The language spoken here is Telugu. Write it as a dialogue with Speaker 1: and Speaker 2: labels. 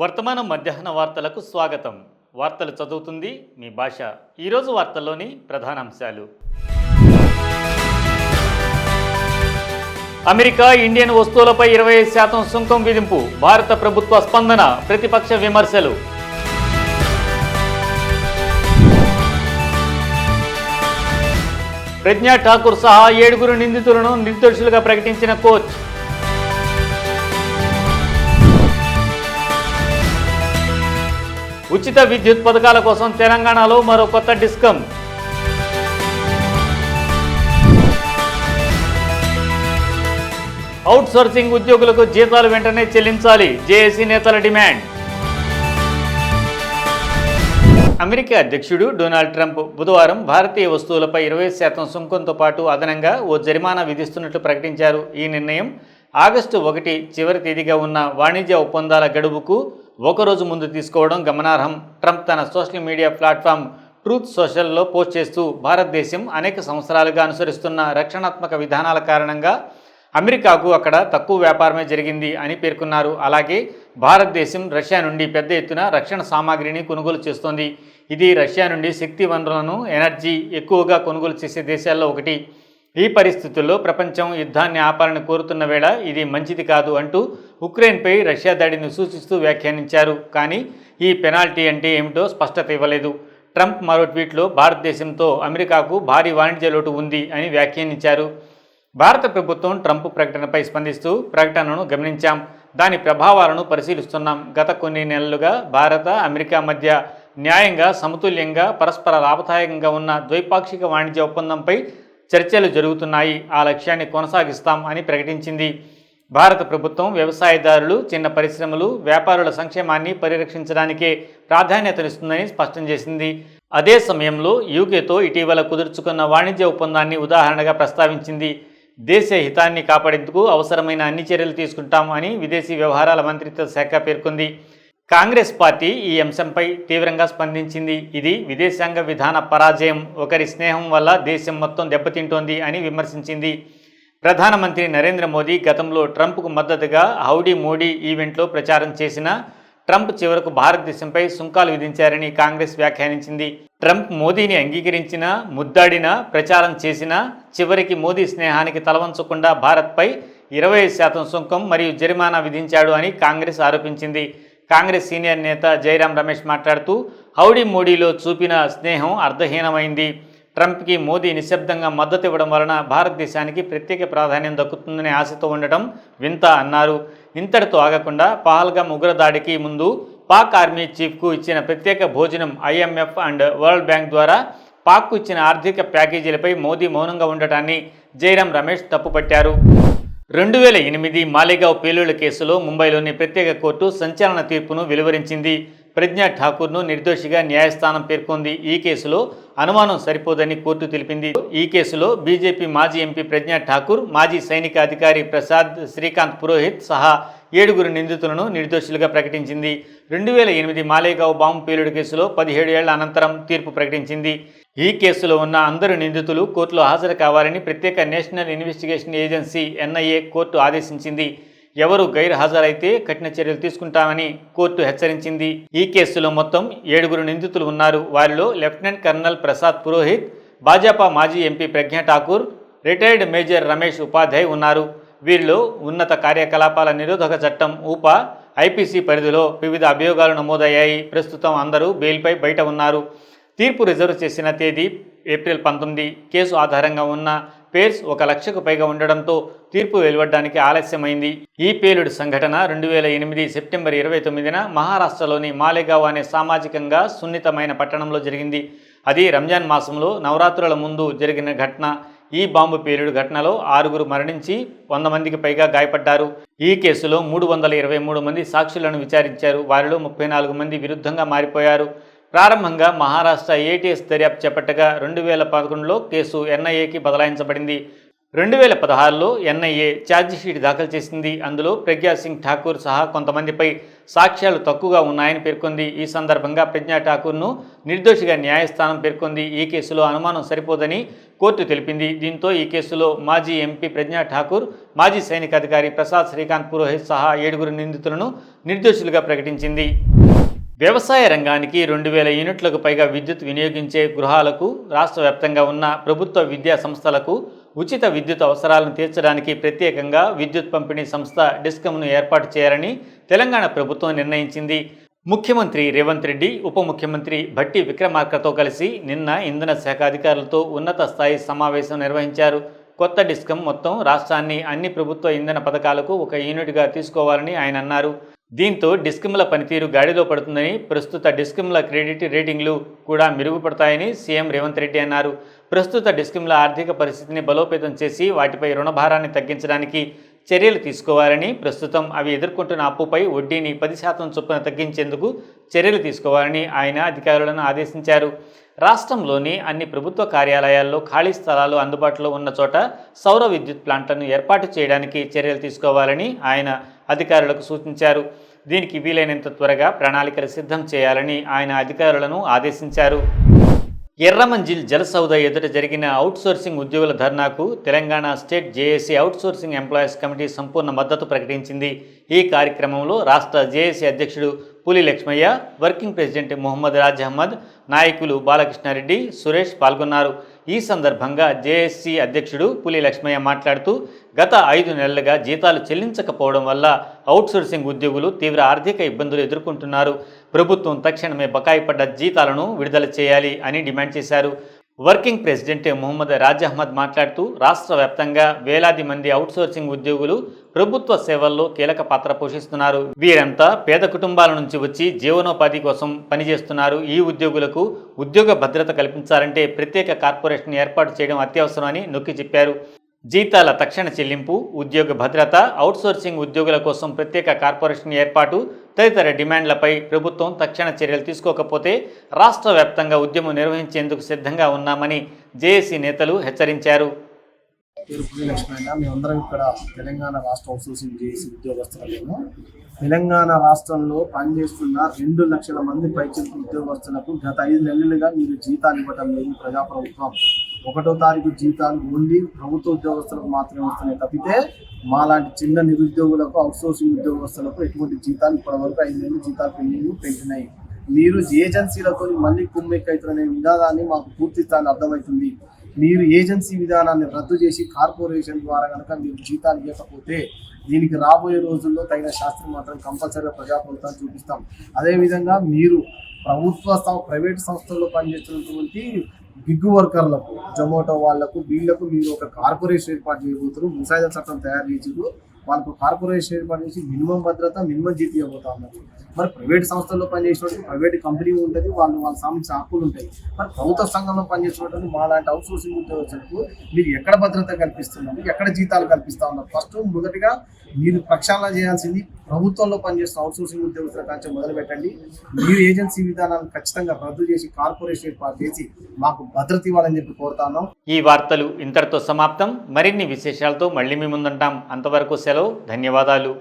Speaker 1: వర్తమానం మధ్యాహ్న వార్తలకు స్వాగతం. వార్తలు చదువుతుంది మీ భాష. ఈరోజు వార్తల్లోని ప్రధానాంశాలు. అమెరికా ఇండియన్ వస్తువులపై ఇరవై ఐదు శాతం సుంకం విధింపు. భారత ప్రభుత్వ స్పందన ప్రతిపక్ష విమర్శలు. ప్రజ్ఞా ఠాకూర్ సహా ఏడుగురు నిందితులను నిర్దోషులుగా ప్రకటించిన కోచ్. ఉచిత విద్యుత్ పథకాల కోసం తెలంగాణలో మరో కొత్త డిస్కం అవుట్ సోర్సింగ్ ఉద్యోగులకు జీతాలు వెంటనే చెల్లించాలి. జేఏసీ నేతల డిమాండ్. అమెరికా అధ్యక్షుడు డొనాల్డ్ ట్రంప్ బుధవారం భారతీయ వస్తువులపై ఇరవై శాతం సుంకంతో పాటు అదనంగా ఓ జరిమానా విధిస్తున్నట్లు ప్రకటించారు. ఈ నిర్ణయం ఆగస్టు ఒకటి చివరి తేదీగా ఉన్న వాణిజ్య ఒప్పందాల గడువుకు ఒకరోజు ముందు తీసుకోవడం గమనార్హం. ట్రంప్ తన సోషల్ మీడియా ప్లాట్ఫామ్ ట్రూత్ సోషల్లో పోస్ట్ చేస్తూ భారతదేశం అనేక సంవత్సరాలుగా అనుసరిస్తున్న రక్షణాత్మక విధానాల కారణంగా అమెరికాకు అక్కడ తక్కువ వ్యాపారమే జరిగింది అని పేర్కొన్నారు. అలాగే భారతదేశం రష్యా నుండి పెద్ద ఎత్తున రక్షణ సామాగ్రిని కొనుగోలు చేస్తోంది. ఇది రష్యా నుండి శక్తి వనరులను ఎనర్జీ ఎక్కువగా కొనుగోలు చేసే దేశాల్లో ఒకటి. ఈ పరిస్థితుల్లో ప్రపంచం యుద్ధాన్ని ఆపాలని కోరుతున్న వేళ ఇది మంచిది కాదు అంటూ ఉక్రెయిన్పై రష్యా దాడిని సూచిస్తూ వ్యాఖ్యానించారు. కానీ ఈ పెనాల్టీ అంటే ఏమిటో స్పష్టత ఇవ్వలేదు. ట్రంప్ మరో ట్వీట్లో భారతదేశంతో అమెరికాకు భారీ వాణిజ్య లోటు ఉంది అని వ్యాఖ్యానించారు. భారత ప్రభుత్వం ట్రంప్ ప్రకటనపై స్పందిస్తూ ప్రకటనను గమనించాం. దాని ప్రభావాలను పరిశీలిస్తున్నాం. గత కొన్ని నెలలుగా భారత అమెరికా మధ్య న్యాయంగా సమతుల్యంగా పరస్పర లాభదాయకంగా ఉన్న ద్వైపాక్షిక వాణిజ్య ఒప్పందంపై చర్చలు జరుగుతున్నాయి. ఆ లక్ష్యాన్ని కొనసాగిస్తాం అని ప్రకటించింది. భారత ప్రభుత్వం వ్యవసాయదారులు చిన్న పరిశ్రమలు వ్యాపారుల సంక్షేమాన్ని పరిరక్షించడానికే ప్రాధాన్యతనిస్తుందని స్పష్టం చేసింది. అదే సమయంలో యూకేతో ఇటీవల కుదుర్చుకున్న వాణిజ్య ఒప్పందాన్ని ఉదాహరణగా ప్రస్తావించింది. దేశ హితాన్ని కాపాడేందుకు అవసరమైన అన్ని చర్యలు తీసుకుంటాం అని విదేశీ వ్యవహారాల మంత్రిత్వ శాఖ పేర్కొంది. కాంగ్రెస్ పార్టీ ఈ అంశంపై తీవ్రంగా స్పందించింది. ఇది విదేశాంగ విధాన పరాజయం. ఒకరి స్నేహం వల్ల దేశం మొత్తం దెబ్బతింటోంది అని విమర్శించింది. ప్రధానమంత్రి నరేంద్ర మోదీ గతంలో ట్రంప్కు మద్దతుగా హౌడీ మోడీ ఈవెంట్లో ప్రచారం చేసిన ట్రంప్ చివరకు భారతదేశంపై సుంకాలు విధించారని కాంగ్రెస్ వ్యాఖ్యానించింది. ట్రంప్ మోదీని అంగీకరించిన ముద్దాడిన ప్రచారం చేసిన చివరికి మోదీ స్నేహానికి తలవంచకుండా భారత్పై ఇరవై శాతం సుంకం మరియు జరిమానా విధించాడు అని కాంగ్రెస్ ఆరోపించింది. కాంగ్రెస్ సీనియర్ నేత జైరాం రమేష్ మాట్లాడుతూ హౌడీ మోడీలో చూపిన స్నేహం అర్థహీనమైంది. ట్రంప్కి మోదీ నిశ్శబ్దంగా మద్దతు ఇవ్వడం వలన భారతదేశానికి ప్రత్యేక ప్రాధాన్యం దక్కుతుందనే ఆశతో ఉండటం వింత అన్నారు. ఇంతటితో ఆగకుండా పహల్గామ్ ఉగ్రదాడికి ముందు పాక్ ఆర్మీ చీఫ్కు ఇచ్చిన ప్రత్యేక భోజనం ఐఎంఎఫ్ అండ్ వరల్డ్ బ్యాంక్ ద్వారా పాక్కు ఇచ్చిన ఆర్థిక ప్యాకేజీలపై మోదీ మౌనంగా ఉండటాన్ని జైరాం రమేష్ తప్పుపట్టారు. రెండు వేల ఎనిమిది మాలేగావ్ పేలుళ్ళ కేసులో ముంబైలోని ప్రత్యేక కోర్టు సంచలన తీర్పును వెలువరించింది. ప్రజ్ఞా ఠాకూర్ను నిర్దోషిగా న్యాయస్థానం పేర్కొంది. ఈ కేసులో అనుమానం సరిపోదని కోర్టు తెలిపింది. ఈ కేసులో బీజేపీ మాజీ ఎంపీ ప్రజ్ఞా ఠాకూర్ మాజీ సైనిక అధికారి ప్రసాద్ శ్రీకాంత్ పురోహిత్ సహా ఏడుగురు నిందితులను నిర్దోషులుగా ప్రకటించింది. రెండు వేల ఎనిమిది మాలేగావ్ బాంబు పేలుడు కేసులో పదిహేడు ఏళ్ళ అనంతరం తీర్పు ప్రకటించింది. ఈ కేసులో ఉన్న అందరు నిందితులు కోర్టులో హాజరు కావాలని ప్రత్యేక National Investigation Agency NIA court ఆదేశించింది. ఎవరు గైర్ హాజరైతే కఠిన చర్యలు తీసుకుంటామని కోర్టు హెచ్చరించింది. ఈ కేసులో మొత్తం ఏడుగురు నిందితులు ఉన్నారు. వారిలో లెఫ్టినెంట్ కర్నల్ ప్రసాద్ పురోహిత్ భాజపా మాజీ MP Pragya Thakur retired major Ramesh Upadhyay ఉన్నారు. వీరిలో ఉన్నత కార్యకలాపాల నిరోధక చట్టం ఊపా ఐపీసీ పరిధిలో వివిధ అభియోగాలు నమోదయ్యాయి. ప్రస్తుతం అందరూ బెయిల్పై బయట ఉన్నారు. తీర్పు రిజర్వ్ చేసిన తేదీ ఏప్రిల్ పంతొమ్మిది. కేసు ఆధారంగా ఉన్న పేర్స్ ఒక లక్షకు పైగా ఉండడంతో తీర్పు వెలువడడానికి ఆలస్యమైంది. ఈ పేలుడు సంఘటన రెండు వేల ఎనిమిది సెప్టెంబర్ ఇరవై తొమ్మిదిన మహారాష్ట్రలోని మాలేగావ్ అనే సామాజికంగా సున్నితమైన పట్టణంలో జరిగింది. అది రంజాన్ మాసంలో నవరాత్రుల ముందు జరిగిన ఘటన. ఈ బాంబు పేలుడు ఘటనలో ఆరుగురు మరణించి వంద మందికి పైగా గాయపడ్డారు. ఈ కేసులో మూడు వందల ఇరవై మూడు మంది సాక్షులను విచారించారు. వారిలో ముప్పై నాలుగు మంది విరుద్ధంగా మారిపోయారు. ప్రారంభంగా మహారాష్ట్ర ఏటీఎస్ దర్యాప్తు చేపట్టగా రెండు వేల పదకొండులో కేసు ఎన్ఐఏకి బదలాయించబడింది. రెండు వేల పదహారులో ఎన్ఐఏ ఛార్జిషీట్ దాఖలు చేసింది. అందులో ప్రజ్ఞా సింగ్ ఠాకూర్ సహా కొంతమందిపై సాక్ష్యాలు తక్కువగా ఉన్నాయని పేర్కొంది. ఈ సందర్భంగా ప్రజ్ఞా ఠాకూర్ను నిర్దోషిగా న్యాయస్థానం పేర్కొంది. ఈ కేసులో అనుమానం సరిపోదని కోర్టు తెలిపింది. దీంతో ఈ కేసులో మాజీ ఎంపీ ప్రజ్ఞా ఠాకూర్ మాజీ సైనిక అధికారి ప్రసాద్ శ్రీకాంత్ పురోహిత్ సహా ఏడుగురు నిందితులను నిర్దోషులుగా ప్రకటించింది. వ్యవసాయ రంగానికి రెండు వేల యూనిట్లకు పైగా విద్యుత్ వినియోగించే గృహాలకు రాష్ట్ర వ్యాప్తంగా ఉన్న ప్రభుత్వ విద్యా సంస్థలకు ఉచిత విద్యుత్ అవసరాలను తీర్చడానికి ప్రత్యేకంగా విద్యుత్ పంపిణీ సంస్థ డిస్కమ్ను ఏర్పాటు చేయాలని తెలంగాణ ప్రభుత్వం నిర్ణయించింది. ముఖ్యమంత్రి రేవంత్ రెడ్డి ఉప ముఖ్యమంత్రి భట్టి విక్రమార్కతో కలిసి నిన్న ఇంధన శాఖ అధికారులతో ఉన్నత స్థాయి సమావేశం నిర్వహించారు. కొత్త డిస్కమ్ మొత్తం రాష్ట్రాన్ని అన్ని ప్రభుత్వ ఇంధన పథకాలకు ఒక యూనిట్గా తీసుకోవాలని ఆయన అన్నారు. దీంతో డిస్కమ్ల పనితీరు గాడిలో పడుతుందని ప్రస్తుత డిస్కమ్ల క్రెడిట్ రేటింగ్లు కూడా మెరుగుపడతాయని సీఎం రేవంత్ రెడ్డి అన్నారు. ప్రస్తుత డిస్కమ్ల ఆర్థిక పరిస్థితిని బలోపేతం చేసి వాటిపై రుణభారాన్ని తగ్గించడానికి చర్యలు తీసుకోవాలని ప్రస్తుతం అవి ఎదుర్కొంటున్న అప్పుపై వడ్డీని పది శాతం చొప్పున తగ్గించేందుకు చర్యలు తీసుకోవాలని ఆయన అధికారులను ఆదేశించారు. రాష్ట్రంలోని అన్ని ప్రభుత్వ కార్యాలయాల్లో ఖాళీ స్థలాలు అందుబాటులో ఉన్న చోట సౌర విద్యుత్ ప్లాంట్లను ఏర్పాటు చేయడానికి చర్యలు తీసుకోవాలని ఆయన అధికారులకు సూచించారు. దీనికి వీలైనంత త్వరగా ప్రణాళికలు సిద్ధం చేయాలని ఆయన అధికారులను ఆదేశించారు. ఎర్రమంజిల్ జలసౌద ఎదుట జరిగిన అవుట్సోర్సింగ్ ఉద్యోగుల ధర్నాకు Telangana state JAC outsourcing employees committee సంపూర్ణ మద్దతు ప్రకటించింది. ఈ కార్యక్రమంలో రాష్ట్ర జేఏసీ అధ్యక్షుడు పులి లక్ష్మయ్య వర్కింగ్ ప్రెసిడెంట్ మొహమ్మద్ రాజ్ అహ్మద్ నాయకులు బాలకృష్ణారెడ్డి సురేష్ పాల్గొన్నారు. ఈ సందర్భంగా జేఎస్సీ అధ్యక్షుడు పులి లక్ష్మయ్య మాట్లాడుతూ గత ఐదు నెలలుగా జీతాలు చెల్లించకపోవడం వల్ల అవుట్సోర్సింగ్ ఉద్యోగులు తీవ్ర ఆర్థిక ఇబ్బందులు ఎదుర్కొంటున్నారు. ప్రభుత్వం తక్షణమే బకాయి పడ్డ జీతాలను విడుదల చేయాలి అని డిమాండ్ చేశారు. వర్కింగ్ ప్రెసిడెంట్ మొహమ్మద్ రాజ్ అహ్మద్ మాట్లాడుతూ రాష్ట్ర వ్యాప్తంగా వేలాది మంది అవుట్సోర్సింగ్ ఉద్యోగులు ప్రభుత్వ సేవల్లో కీలక పాత్ర పోషిస్తున్నారు. వీరంతా పేద కుటుంబాల నుంచి వచ్చి జీవనోపాధి కోసం పనిచేస్తున్నారు. ఈ ఉద్యోగులకు ఉద్యోగ భద్రత కల్పించాలంటే ప్రత్యేక కార్పొరేషన్ ఏర్పాటు చేయడం అత్యవసరమని నొక్కి చెప్పారు. జీతాల తక్షణ చెల్లింపు ఉద్యోగ భద్రత అవుట్సోర్సింగ్ ఉద్యోగుల కోసం ప్రత్యేక కార్పొరేషన్ ఏర్పాటు తదితర డిమాండ్లపై ప్రభుత్వం తక్షణ చర్యలు తీసుకోకపోతే రాష్ట్ర వ్యాప్తంగా ఉద్యమం నిర్వహించేందుకు సిద్ధంగా ఉన్నామని జేఏసీ నేతలు హెచ్చరించారు.
Speaker 2: మేమందరం ఇక్కడ తెలంగాణ రాష్ట్ర అవుట్సోర్సింగ్ చేసి ఉద్యోగస్తులము. తెలంగాణ రాష్ట్రంలో పనిచేస్తున్న రెండు లక్షల మంది పైచిలకు ఉద్యోగస్తులకు గత ఐదు నెలలుగా మీరు జీతాలు ఇవ్వటం లేదు ప్రజాప్రభుత్వం. ఒకటో తారీఖు జీతాలు ఓన్లీ ప్రభుత్వ ఉద్యోగస్తులకు మాత్రమే వస్తున్నాయి తప్పితే మాలాంటి చిన్న నిరుద్యోగులకు అవుట్సోర్సింగ్ ఉద్యోగస్తులకు ఎటువంటి జీతాలు ఇప్పటివరకు ఐదు నెలలు జీతాలు పెండింగ్ పెంచినాయి. మీరు ఏజెన్సీలతో మళ్ళీ కుమ్మెక్కైతున్న విధానాన్ని మాకు పూర్తి స్థాయిలో అర్థమవుతుంది. మీరు ఏజెన్సీ విధానాన్ని రద్దు చేసి కార్పొరేషన్ ద్వారా కనుక మీరు జీతాలు ఇవ్వకపోతే దీనికి రాబోయే రోజుల్లో తగిన శాస్త్రం మాత్రం కంపల్సరీగా ప్రజాప్రభుత్వాన్ని చూపిస్తాం. అదేవిధంగా మీరు ప్రభుత్వ సం- ప్రైవేట్ సంస్థల్లో పనిచేస్తున్నటువంటి గిగ్ వర్కర్లకు జొమాటో వాళ్ళకు వీళ్ళకు మీరు ఒక కార్పొరేషన్ ఏర్పాటు చేయబోతున్నారు. ముసాయిదా చట్టం తయారు చేసారు వాళ్ళకు కార్పొరేషన్ ఏర్పాటు చేసి మినిమం భద్రత మినిమం జీతీ ఇవ్వబోతా ఉన్నారు. మరి ప్రైవేట్ సంస్థల్లో పనిచేసినట్టు ప్రైవేట్ కంపెనీ ఉంటుంది. వాళ్ళు వాళ్ళ సంబంధించిన హక్కులు ఉంటాయి. మరి ప్రభుత్వ సంఘంలో పనిచేసినటువంటి మా లాంటి అవుట్ సోర్సింగ్ ఉద్యోగస్తులకు మీరు ఎక్కడ భద్రత కల్పిస్తున్నారు? ఎక్కడ జీతాలు కల్పిస్తా ఉన్నారు? ఫస్ట్ మొదటిగా మీరు ప్రక్షాళన చేయాల్సింది ప్రభుత్వంలో పనిచేస్తున్న అవుట్సోర్సింగ్ ఉద్యోగుల ఉద్యోగస్తుల మొదలు పెట్టండి మీరు ఏజెన్సీ విధానాన్ని ఖచ్చితంగా రద్దు చేసి కార్పొరేషన్ ఏర్పాటు చేసి మాకు భద్రత ఇవ్వాలని చెప్పి కోరుతాను
Speaker 1: ఈ వార్తలు ఇంతటితో సమాప్తం. మరిన్ని విశేషాలతో మళ్ళీ మీ ముందుంటాం. అంతవరకు సెలవు. ధన్యవాదాలు.